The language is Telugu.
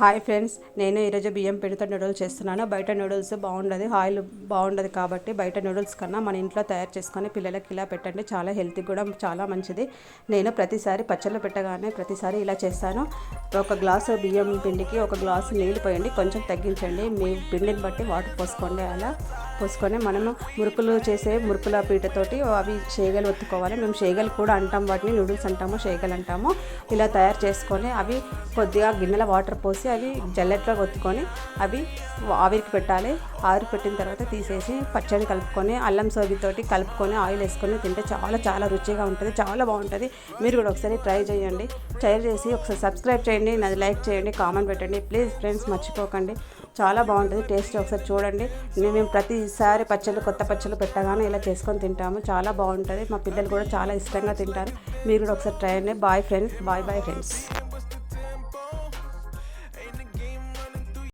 హాయ్ ఫ్రెండ్స్ నేను ఈరోజు బియ్యం పిండితో నూడిల్స్ చేస్తున్నాను. బయట నూడిల్స్ బాగుండదు ఆయిల్ బాగుండదు కాబట్టి బయట నూడిల్స్ కన్నా మన ఇంట్లో తయారు చేసుకొని పిల్లలకి ఇలా పెట్టండి చాలా హెల్తీ కూడా చాలా మంచిది. నేను ప్రతిసారి పచ్చళ్ళు పెట్టగానే ప్రతిసారి ఇలా చేస్తాను. ఒక గ్లాసు బియ్యం పిండికి ఒక గ్లాసు నీళ్ళు పోయండి కొంచెం తగ్గించండి. మీ పిండిని బట్టి వాటర్ పోసుకోండి అలా. పోసుకొని మనము మురుకులు చేసే మురుకుల పీటతోటి అవి షేగలు ఒత్తుకోవాలి. మేము షేగలు కూడా అంటాం వాటిని నూడిల్స్ అంటాము షేగలు అంటాము. ఇలా తయారు చేసుకొని అవి కొద్దిగా గిన్నెల వాటర్ పోసి అవి జల్లెట్లో ఒత్తుకొని అవి ఆవిరికి పెట్టాలి. ఆరు పెట్టిన తర్వాత తీసేసి పచ్చడి కలుపుకొని అల్లం సోగితోటి కలుపుకొని ఆయిల్ వేసుకొని తింటే చాలా చాలా రుచిగా ఉంటుంది చాలా బాగుంటుంది. మీరు కూడా ఒకసారి ట్రై చేయండి. ట్రై చేసి ఒకసారి సబ్స్క్రైబ్ చేయండి నాది లైక్ చేయండి కామెంట్ పెట్టండి. ప్లీజ్ ఫ్రెండ్స్ మర్చిపోకండి. చాలా బాగుంటుంది టేస్ట్ ఒకసారి చూడండి. మేము ప్రతిసారి పచ్చళ్ళు కొత్త పచ్చళ్ళు పెట్టగానే ఇలా చేసుకొని తింటాము. చాలా బాగుంటుంది. మా పిల్లలు కూడా చాలా ఇష్టంగా తింటారు. మీరు కూడా ఒకసారి ట్రై అండి bye friends bye bye friends.